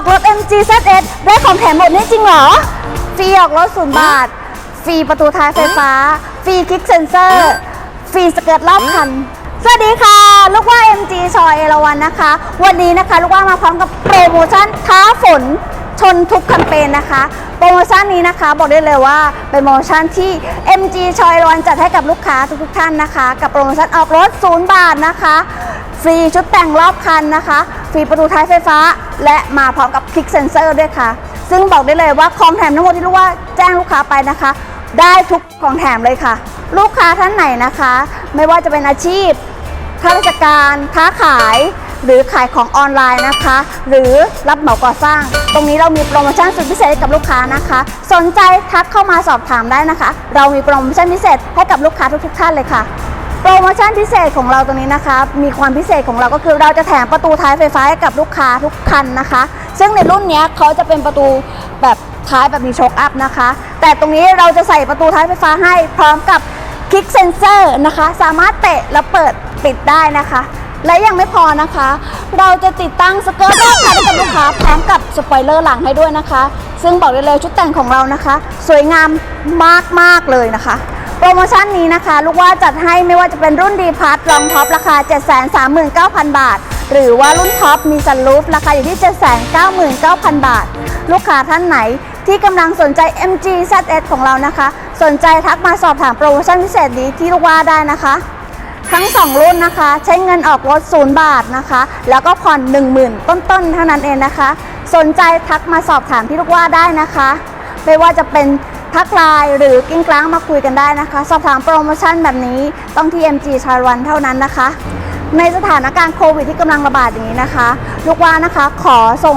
อกรถ MG ZS ได้ของแถมหมดนี่จริงเหรอ ฟรีออกรถศูนย์บาท ฟรีประตูท้ายไฟฟ้า ฟรีคลิกเซนเซอร์ ฟรีสเกิร์ตรอบคัน สวัสดีค่ะ ลูกว่า MG ชอยเอราวันนะคะ วันนี้นะคะ ลูกว่ามาพร้อมกับโปรโมชั่นท้าฝนชนทุกแคมเปญนะคะ โปรโมชั่นนี้นะคะ บอกได้เลยว่าเป็นโปรโมชั่นที่ MG ชอยเอราวันจัดให้กับลูกค้าทุกๆท่านนะคะ กับโปรโมชั่นออกรถ 0 บาทนะคะ ฟรีชุดแต่งรอบคันนะคะ ฟรีประตูท้ายไฟฟ้า และมาพร้อมกับคลิกเซนเซอร์ด้วยค่ะ ซึ่งบอกได้เลยว่าของแถมทั้งหมดที่ลูกว่าแจ้งลูกค้าไปนะคะ ได้ทุกของแถมเลยค่ะ ลูกค้าท่านไหนนะคะ ไม่ว่าจะเป็นอาชีพข้าราชการค้าขายหรือขายของออนไลน์นะคะ หรือรับเหมาก่อสร้าง ตรงนี้เรามีโปรโมชั่นสุดพิเศษกับลูกค้านะคะ สนใจทักเข้ามาสอบถามได้นะคะ เรามีโปรโมชั่นพิเศษให้กับลูกค้าทุกๆท่านเลยค่ะ โปรโมชั่นพิเศษของเราตรงนี้นะคะ มีความพิเศษของเราก็คือเราจะแถมประตูท้ายไฟฟ้าให้กับลูกค้าทุกคันนะคะ ซึ่งในรุ่นนี้เขาจะเป็นประตูแบบท้ายแบบมีโชคอัพนะคะ แต่ตรงนี้เราจะใส่ประตูท้ายไฟฟ้าให้พร้อมกับคลิกเซนเซอร์นะคะ สามารถเตะแล้วเปิดปิดได้นะคะ และยังไม่พอนะคะ เราจะติดตั้งสเกิร์ตรอบคันให้กับลูกค้าพร้อมกับสปอยเลอร์หลังให้ด้วยนะคะ ซึ่งบอกได้เลยชุดแต่งของเรานะคะ สวยงามมากๆเลยนะคะ โปรโมชั่นนี้นะคะ ลูกว่าจัดให้ไม่ว่าจะเป็นรุ่นดีพัทรองท็อปราคา 739,000 บาท หรือว่ารุ่นท็อปมีซันรูฟราคาอยู่ที่ 799,000 บาท ลูกค้าท่านไหนที่กำลังสนใจ MG ZS ของเรานะคะ สนใจทักมาสอบถามโปรโมชั่นพิเศษนี้ที่ลูกว่าได้นะคะ ทั้ง 2 รุ่นนะคะ ใช้เงินออกรถ0บาทนะคะ แล้วก็ผ่อน 10,000 ต้นๆ เท่านั้นเองนะคะ สนใจทักมาสอบถามที่ลูกว่าได้นะคะ ไม่ว่าจะเป็น ทักไลน์หรือกิ้งกลางมาคุยกันได้นะคะ สอบถามโปรโมชั่นแบบนี้ต้องที่ MG ชาวันเท่านั้นนะคะ ในสถานการณ์โควิดที่กำลังระบาดอย่างนี้นะคะ ลูกว่านะคะขอส่ง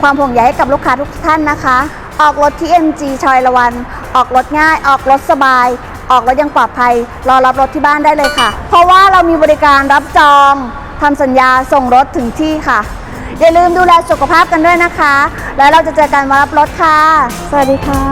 ความห่วงใยให้กับลูกค้าทุกท่านนะคะ ออกรถที่ MG ชอยละวัน ออกรถง่าย ออกรถสบาย ออกรถยังปลอดภัย รอรับรถที่บ้านได้เลยค่ะ เพราะว่าเรามีบริการรับจองทำสัญญาส่งรถถึงที่ค่ะ อย่าลืมดูแลสุขภาพกันด้วยนะคะ แล้วเราจะเจอกันมารับรถค่ะ สวัสดีค่ะ